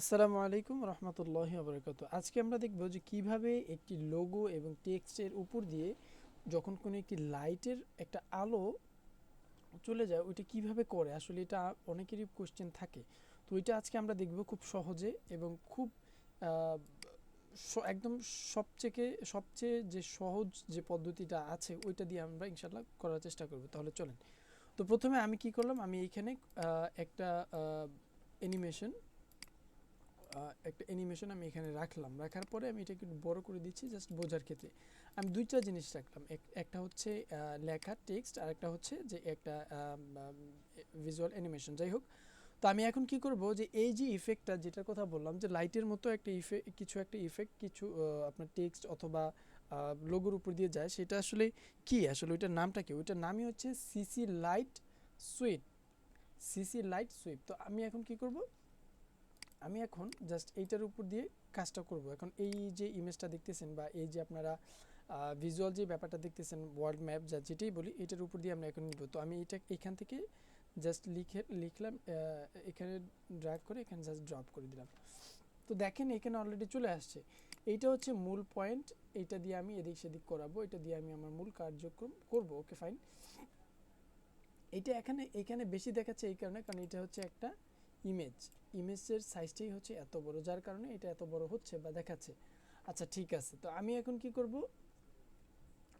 আসসালামু আলাইকুম রহমতুল্লাহ বরকাত আজকে আমরা দেখব যে কীভাবে একটি লোগো এবং টেক্সটের উপর দিয়ে যখন কোনো একটি লাইটের একটা আলো চলে যায়, ওইটা কীভাবে করে? আসলে এটা অনেকেরই কোশ্চেন থাকে। তো ওইটা আজকে আমরা দেখব খুব সহজে এবং খুব একদম সবচেয়ে সবচেয়ে যে সহজ যে পদ্ধতিটা আছে, ওইটা দিয়ে আমরা ইনশাল্লাহ করার চেষ্টা করব। তাহলে চলেন। তো প্রথমে আমি কি করলাম? আমি এইখানে একটা অ্যানিমেশন একটা অ্যানিমেশন আমি এখানে রাখলাম। রাখার পরে আমি এটাকে একটু বড় করে দিচ্ছি জাস্ট বোঝার ক্ষেত্রে। আমি দুইটা জিনিস রাখলাম। এক- একটা হচ্ছে লেখা টেক্সট আর একটা হচ্ছে যে একটা ভিজুয়াল অ্যানিমেশন যাই হোক, তো আমি এখন কি করব যে এই যে ইফেক্টটা যেটার কথা বললাম যে লাইটের মতো একটা ইফেক্ট কিছু একটা ইফেক্ট কিছু আপনার টেক্সট অথবা লোগোর উপর দিয়ে যায়, সেটা আসলে কি? আসলে ওইটার নামটা কি? ওইটার নামই হচ্ছে CC light sweet CC light sweep তো আমি এখন কি করব? আমি এখন জাস্ট এইটার উপর দিয়ে কাজটা করব। এখন এই যে ইমেজটা দেখতেছেন বা এই যে আপনারা ভিজুয়াল যে ব্যাপারটা দেখতেছেন ওয়ার্ল্ড ম্যাপ যা যেটাই বলি, এটার উপর দিয়ে আমরা এখন নিব। তো আমি এটা এখান থেকে জাস্ট লিখে, লিখলাম এখানে ড্র্যাগ করে এখানে জাস্ট ড্রপ করে দিলাম। তো দেখেন এখানে অলরেডি চলে আসছে। এইটা হচ্ছে মূল পয়েন্ট এইটা দিয়ে আমি এদিক সেদিক করাবো, এটা দিয়ে আমি আমার মূল কার্যক্রম করব ওকে ফাইন এটা এখানে এখানে বেশি দেখাচ্ছে এই কারণে, কারণ এটা হচ্ছে একটা ইমেজ ইমেজের সাইজটাই হচ্ছে এত বড়, যার কারণে এটা এত বড় হচ্ছে বা দেখাচ্ছে। আচ্ছা ঠিক আছে। তো আমি এখন কি করব?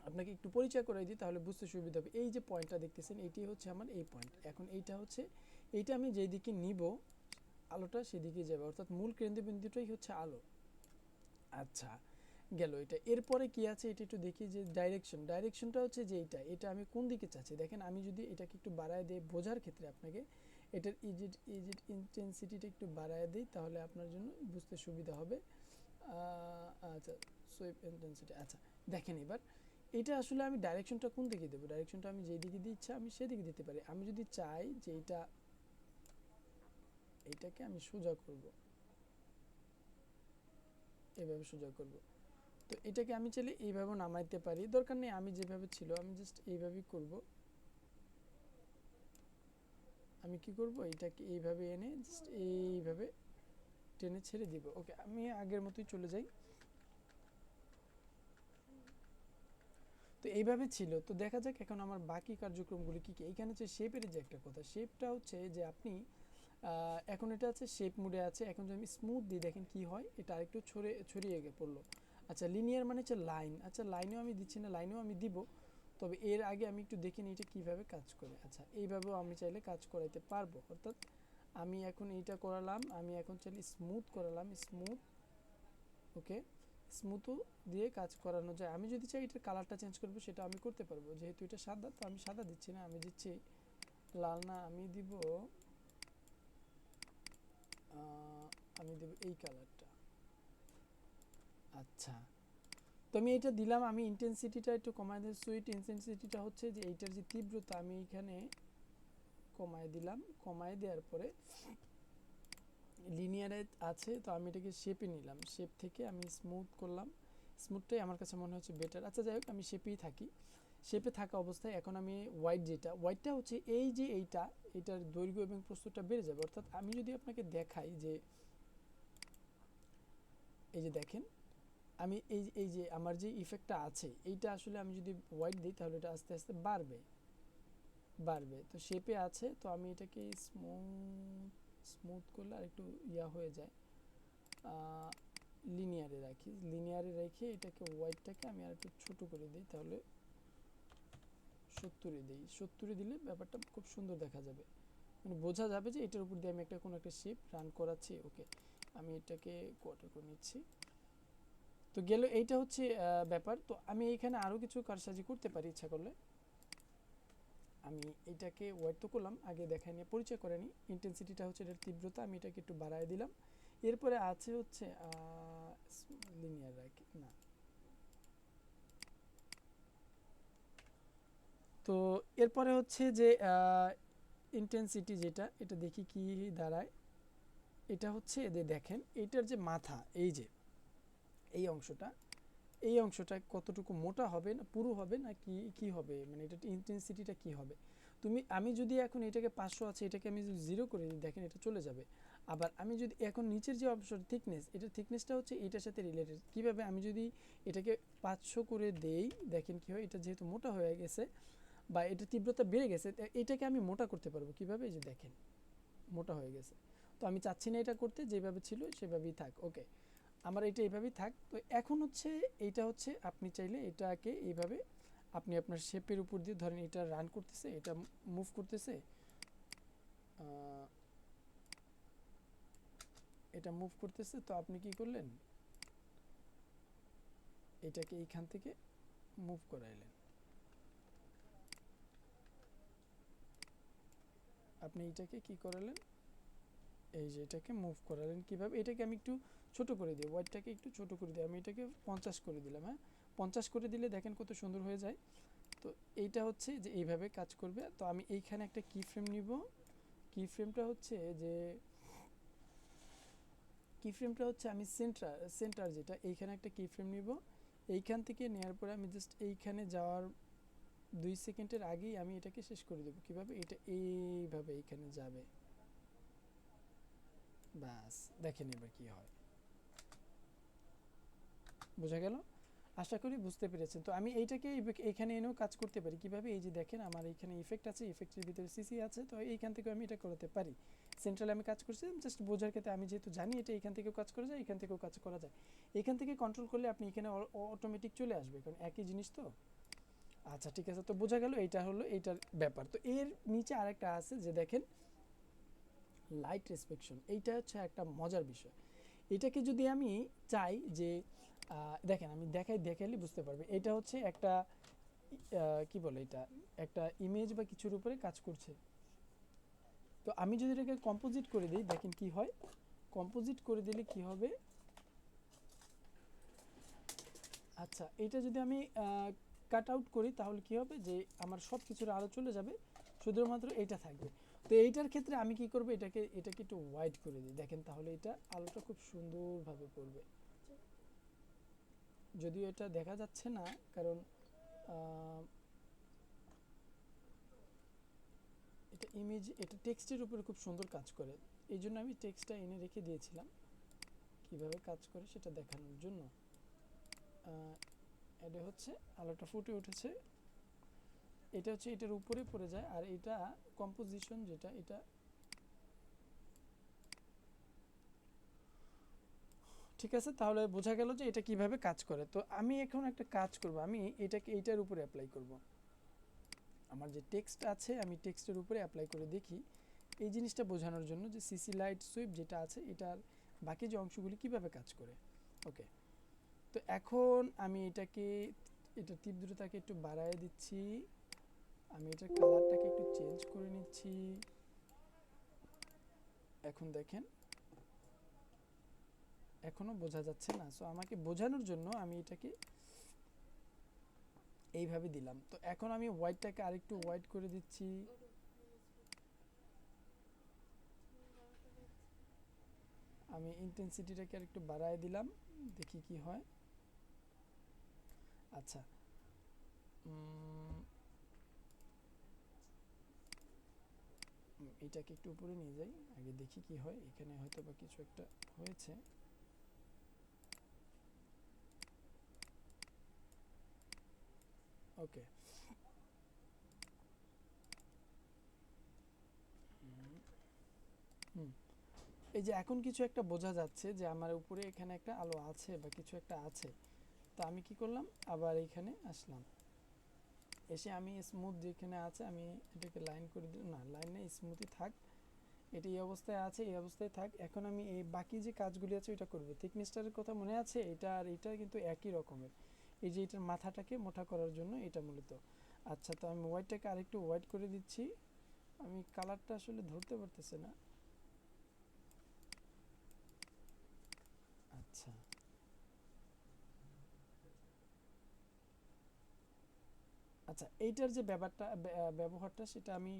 আপনাকে একটু পরিচয় করে দিই, তাহলে বুঝতে সুবিধা হবে। এই যে পয়েন্টটা দেখতেছেন এইটি হচ্ছে আমার এই পয়েন্ট এখন এইটা হচ্ছে, এইটা আমি যেই দিকে নিব, আলোটা সেদিকে যাবে। অর্থাৎ মূল কেন্দ্রবিন্দুটাই হচ্ছে আলো। আচ্ছা গেল এটা। এরপরে কি আছে? এটা একটু দেখি যে ডাইরেকশন ডাইরেকশনটা হচ্ছে যে এটা এটা আমি কোন দিকে চাচ্ছি? দেখেন, আমি যদি এটাকে একটু বাড়ায় দিই, বোঝার ক্ষেত্রে আপনাকে এটার ইজিট ইজিট ইন্টেন্সিটিটা একটু বাড়ায় দিই, তাহলে আপনার জন্য বুঝতে সুবিধা হবে। আচ্ছা সুইপ ইন্টেন্সিটি আচ্ছা দেখেন এবার, এটা আসলে আমি ডাইরেকশনটা কোন দিকে দেবো? ডাইরেকশনটা আমি যেই দিকে দিচ্ছি, আমি সেদিকে দিতে পারি। আমি যদি চাই যে এটা এইটাকে আমি সোজা করব। এভাবে সোজা করব। তো এটাকে আমি চাইলে এইভাবে নামাইতে পারি। দরকার নেই, আমি যেভাবে ছিল, আমি জাস্ট এইভাবেই করব। আমি কি করব? এটাকে এইভাবে এনে জাস্ট এইভাবে টেনে ছেড়ে দিব। ওকে, আমি আগের মতোই চলে যাই। তো এইভাবে ছিল। তো দেখা যাক এখন আমার বাকি কার্যক্রমগুলি কি কি। এইখানে হচ্ছে শেপের যে একটা কথা শেপটা হচ্ছে যে আপনি এখন এটা আছে শেপ মুডে আছে। এখন যদি আমি স্মুথ দিই দেখেন কি হয়, এটা আরেকটু ছড়ে, ছড়িয়ে গে পড়ল। আচ্ছা লিনিয়ার মানে হচ্ছে লাইন আচ্ছা লাইনেও আমি দিচ্ছি না লাইনেও আমি দিব। তবে এর আগে আমি একটু দেখে নিই এটা কীভাবে কাজ করে। আচ্ছা এইভাবেও আমি চাইলে কাজ করাইতে পারব। অর্থাৎ আমি এখন এইটা করালাম, আমি এখন চাইলে স্মুথ করালাম স্মুথ ওকে স্মুথও দিয়ে কাজ করানো যায়। আমি যদি চাই এটার কালারটা চেঞ্জ করব, সেটা আমি করতে পারব। যেহেতু এটা সাদা, তো আমি সাদা দিচ্ছি না, আমি দিচ্ছি লাল না, আমি দিব আমি দেব এই কালারটা আচ্ছা আমি এটা দিলাম, আমি ইন্টেন্সিটিটা একটু কমায় দিই সুইট ইন্টেন্সিটিটা হচ্ছে যে এইটার যে তীব্রতা আমি এখানে কমায় দিলাম, কমায় দেওয়ার পরে লিনিয়ারে আছে, তো আমি এটাকে শেপে নিলাম শেপ থেকে আমি স্মুথ করলাম স্মুথটাই আমার কাছে মনে হচ্ছে বেটার আচ্ছা যাই হোক, আমি শেপেই থাকি। শেপে থাকা অবস্থায় এখন আমি হোয়াইট যেটা হোয়াইটটা হচ্ছে এই যে এইটা, এটার দৈর্ঘ্য এবং প্রস্তুতটা বেড়ে যাবে। অর্থাৎ আমি যদি আপনাকে দেখাই যে, এই যে দেখেন আমি এই এই যে আমার যে ইফেক্টটা আছে, এইটা আসলে আমি যদি হোয়াইট দিই, তাহলে এটা আস্তে আস্তে বাড়বে। বাড়বে। তো শেপে আছে, তো আমি এটাকে স্মুথ স্মুথ করলে আর একটু ইয়া হয়ে যায়। লিনিয়ারে রাখি। লিনিয়ারে রেখে এটাকে হোয়াইটটাকে আমি আর একটু ছোটো করে দিই, তাহলে সত্তরে দিই। সত্তরে দিলে ব্যাপারটা খুব সুন্দর দেখা যাবে। মানে বোঝা যাবে যে এটার উপর দিয়ে আমি একটা, কোনো একটা শেপ রান করাচ্ছি ওকে আমি এটাকে কোয়ার্টার করে নিচ্ছি। তো গেল, এইটা হচ্ছে ব্যাপার। তো আমি এখানে আরও কিছু কারসাজি করতে পারি, ইচ্ছা করলে। আমি এটাকে ওয়াইট তো করলাম, আগে দেখাই নিয়ে পরিচয় করে নিই। ইন্টেন্সিটিটা হচ্ছে এটার তীব্রতা, আমি এটাকে একটু বাড়ায় দিলাম। এরপরে আছে হচ্ছে লিনিয়ার রাখি না। তো এরপরে হচ্ছে যে ইন্টেন্সিটি যেটা, এটা দেখি কি দাঁড়ায়। এটা হচ্ছে এদের দেখেন এইটার যে মাথা, এই যে এই অংশটা এই অংশটা কতটুকু মোটা হবে না, পুরো হবে না কি কি হবে? মানে এটা ইন্টেন্সিটিটা কি হবে? তুমি, আমি যদি এখন এটাকে পাঁচশো আছে, এটাকে আমি যদি জিরো করে দিই, দেখেন এটা চলে যাবে। আবার আমি যদি এখন নিচের যে অপশন থিকনেস এটা থিকনেসটা হচ্ছে এটার সাথে রিলেটেড কীভাবে আমি যদি এটাকে পাঁচশো করে দেই, দেখেন কি হয়, এটা যেহেতু মোটা হয়ে গেছে বা এটা তীব্রতা বেড়ে গেছে এটাকে আমি মোটা করতে পারব। কীভাবে? এই যে দেখেন, মোটা হয়ে গেছে। তো আমি চাচ্ছি না এটা করতে, যেভাবে ছিল সেভাবেই থাক। ওকে আমার এটা এইভাবেই থাক। তো এখন হচ্ছে এইটা হচ্ছে আপনি চাইলে এটাকে এইভাবে আপনি আপনার শেপের উপর দিয়ে ধরেন এটা রান করতেছে, এটা মুভ করতেছে এটা মুভ করতেছে। তো আপনি কি করলেন? এটাকে এইখান থেকে মুভ করাইলেন। আপনি এটাকে কি করালেন? এই যে এটাকে মুভ করালেন। কীভাবে? এটাকে আমি একটু ছোট করে দিই ওয়াইডটাকে একটু ছোট করে দিই। আমি এটাকে পঞ্চাশ করে দিলাম হ্যাঁ? পঞ্চাশ করে দিলে দেখেন কত সুন্দর হয়ে যায়। তো এইটা হচ্ছে যে এইভাবে কাজ করবে। তো আমি এইখানে একটা কি ফ্রেম নিব। কি ফ্রেমটা হচ্ছে যে কি ফ্রেমটা হচ্ছে আমি সেন্টার সেন্টার যেটা, এইখানে একটা কি ফ্রেম নিব। এইখান থেকে নেওয়ার পরে আমি জাস্ট এইখানে যাওয়ার দুই সেকেন্ডের আগেই আমি এটাকে শেষ করে দেবো। কীভাবে? এটা এইভাবে এইখানে যাবে। ব্যাস, দেখেন এবার কি হয়। বোঝা গেল? আশা করি বুঝতে পেরেছেন। তো আমি এইটাকে এই- এইখানে এনেও কাজ করতে পারি। কীভাবে? এই যে দেখেন, আমার এইখানে ইফেক্ট আছে ইফেক্টের ভিতরে সিসি আছে, তো এইখান থেকে আমি এটা করতে পারি। সেন্ট্রালে আমি কাজ করছি জাস্ট বোঝার ক্ষেত্রে আমি যেহেতু জানি এটা এখান থেকেও কাজ করা যায়, এখান থেকেও কাজ করা যায়। এখান থেকে কন্ট্রোল করলে আপনি এখানে অটোমেটিক চলে আসবে, কারণ একই জিনিস তো? আচ্ছা ঠিক আছে, তো বোঝা গেল, এইটা হলো, এইটার ব্যাপার। তো এর নিচে আরেকটা আছে যে দেখেন লাইট রেসপেকশন এইটা হচ্ছে একটা মজার বিষয়। এটাকে যদি আমি চাই যে দেখেন, আমি দেখাই দেখাইলে বুঝতে পারবে। এটা হচ্ছে একটা কি বলে এটা? একটা ইমেজ বা কিছুর উপরে কাজ করছে। তো আমি যদি এটাকে কম্পোজিট করে দিই, দেখেন কি হয়? কম্পোজিট করে দিলে কি হবে? আচ্ছা এটা যদি আমি কাট আউট করি, তাহলে কি হবে? যে আমার সব কিছুর আলো চলে যাবে, শুধুমাত্র এটা থাকবে। তো এইটার ক্ষেত্রে আমি কি করব? এটাকে এটাকে একটু হোয়াইট করে দিই। দেখেন, তাহলে এটা আলোটা খুব সুন্দরভাবে পড়বে যদিও এটা দেখা যাচ্ছে না, কারণ এটা ইমেজ এটা টেক্সটের উপরে খুব সুন্দর কাজ করে। এই জন্য আমি টেক্সটটা এনে রেখে দিয়েছিলাম। কীভাবে কাজ করে সেটা দেখানোর জন্য। এটা হচ্ছে আলোটা ফুটে উঠেছে। এটা হচ্ছে এটার উপরে পড়ে যায়, আর এটা কম্পোজিশন যেটা, এটা ঠিক আছে? তাহলে বোঝা গেল যে এটা কীভাবে কাজ করে। তো আমি এখন একটা কাজ করব। আমি এটাকে, এইটার উপরে অ্যাপ্লাই করব। আমার যে টেক্সট আছে, আমি টেক্সটের উপরে অ্যাপ্লাই করে দেখি। এই জিনিসটা বোঝানোর জন্য যে সিসি লাইট সুইপ যেটা আছে, এটার বাকি যে অংশগুলি কীভাবে কাজ করে। ওকে তো এখন আমি এটাকে, এটা তীব্রতাকে একটু বাড়ায় দিচ্ছি। আমি এটার কালারটাকে একটু চেঞ্জ করে নিচ্ছি। এখন দেখেন এখনও বোঝা যাচ্ছে না। সো আমাকে বোঝানোর জন্য আমি এটাকে এইভাবে দিলাম। তো এখন আমি হোয়াইটটাকে আরেকটু হোয়াইট করে দিচ্ছি। আমি ইন্টেন্সিটিটাকে আরেকটু বাড়ায় দিলাম। দেখি কি হয়। আচ্ছা। এটাকে একটু উপরে নিয়ে যাই। আগে দেখি কি হয়। এখানে হয়তো বা কিছু একটা হয়েছে। ওকে হুম এই যে এখন কিছু একটা বোঝা যাচ্ছে যে আমার উপরে এখানে একটা আলো আছে বা কিছু একটা আছে। তো আমি কি করলাম? আবার এখানে আসলাম। এসে আমি স্মুথ যেখানে আছে আমি এটাকে লাইন করে দিলাম। না লাইনে স্মুথই থাক। এটি এই অবস্থায় আছে এই অবস্থায় থাক। এখন আমি এই বাকি যে কাজগুলি আছে ওইটা করব। থিকনেসটার কথা মনে আছে? এটা আর এটা কিন্তু একই রকমের। এই যে এটার মাথাটাকে মোটা করার জন্য এটা মূলত। আচ্ছা তো আমি হোয়াইটটাকে আরেকটু হোয়াইট করে দিচ্ছি। আমি কালারটা আসলে ধরতে পারতেছি না। আচ্ছা। আচ্ছা এইটার যে ব্যাপারটা ব্যবহারটা সেটা আমি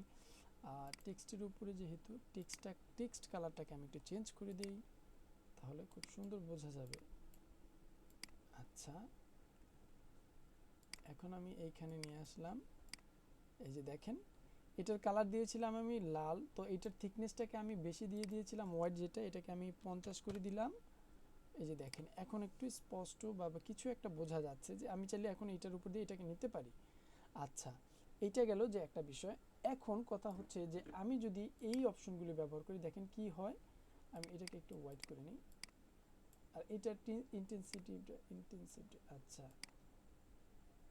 টেক্সটের উপরে যেহেতু টেক্সটটা টেক্সট কালারটাকে আমি একটু চেঞ্জ করে দিই, তাহলে খুব সুন্দর বোঝা যাবে। আচ্ছা। এখন আমি এইখানে নিয়ে আসলাম। এই যে দেখেন, এটার কালার দিয়েছিলাম আমি লাল, তো এটার থিকনেসটাকে আমি বেশি দিয়ে দিয়েছিলাম হোয়াইট যেটা, এটাকে আমি পঞ্চাশ করে দিলাম। এই যে দেখেন, এখন একটু স্পষ্ট বা কিছু একটা বোঝা যাচ্ছে যে আমি চাইলে এখন এটার উপর দিয়ে এটাকে নিতে পারি। আচ্ছা এইটা গেল যে একটা বিষয়। এখন কথা হচ্ছে যে আমি যদি এই অপশনগুলি ব্যবহার করি, দেখেন কি হয়? আমি এটাকে একটু হোয়াইট করে নিই। আর এটার ইন্টেন্সিটি ইন্টেন্সিটি আচ্ছা।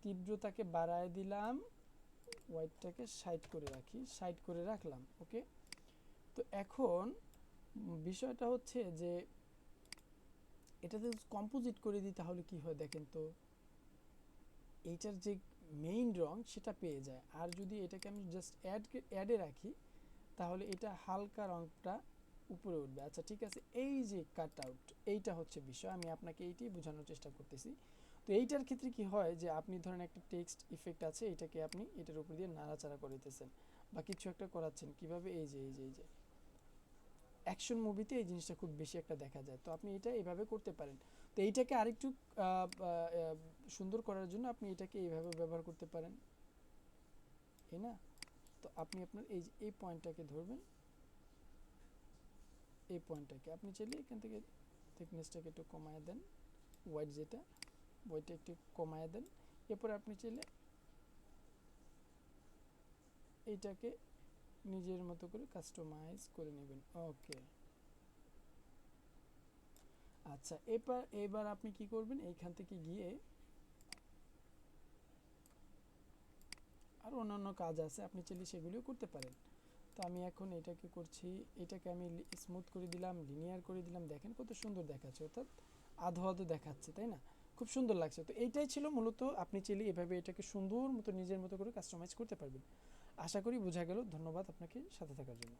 তীব্রতাকে বাড়ায় দিলাম হোয়াইটটাকে সাইড করে রাখি সাইড করে রাখলাম ওকে তো এখন বিষয়টা হচ্ছে যে এটাতে কম্পোজিট করে দিই তাহলে কি হয় দেখেন তো, এইটার যে মেইন রং সেটা পেয়ে যায়। আর যদি এটাকে আমি জাস্ট অ্যাড অ্যাডে রাখি, তাহলে এটা হালকা রংটা উপরে উঠবে। আচ্ছা ঠিক আছে, এই যে কাট আউট এইটা হচ্ছে বিষয়। আমি আপনাকে এইটাই বোঝানোর চেষ্টা করতেছি। তো এইটার ক্ষেত্রে কি হয় যে, আপনি ধরেন একটা টেক্সট ইফেক্ট আছে, এটাকে আপনি এটার উপর দিয়ে নাড়াচাড়া করিতেছেন বা কিছু একটা করাচ্ছেন। কীভাবে? এই যে এই যে এই যে। অ্যাকশন মুভিতে এই জিনিসটা খুব বেশি একটা দেখা যায়। তো আপনি এটা এইভাবে করতে পারেন। তো এইটাকে আরেকটু সুন্দর করার জন্য আপনি এটাকে এইভাবে ব্যবহার করতে পারেন। এই না? তো আপনি আপনার এই এই পয়েন্টটাকে ধরবেন। এই পয়েন্টটাকে আপনি চাইলে এখান থেকে থিকনেসটাকে একটু কমায় দেন। হোয়াইট যেটা। হোয়াইটটা একটু কমায় দেন। এরপরে আপনি চাইলে এইটাকে নিজের মতো করে কাস্টমাইজ করে নেবেন। ওকে। আচ্ছা এবার এবার আপনি কি করবেন? এইখান থেকে গিয়ে আর অন্যান্য কাজ আছে, আপনি চাইলে সেগুলিও করতে পারেন। তো আমি এখন এটাকে করছি, এটাকে আমি স্মুথ করে দিলাম লিনিয়ার করে দিলাম। দেখেন কত সুন্দর দেখাচ্ছে, অর্থাৎ আধো আধো দেখাচ্ছে, তাই না? খুব সুন্দর লাগছে। তো এইটাই ছিল মূলত আপনি চাইলে এভাবে এটাকে সুন্দর মতো নিজের মতো করে কাস্টমাইজ করতে পারবেন। আশা করি বোঝা গেল। ধন্যবাদ আপনাকে সাথে থাকার জন্য।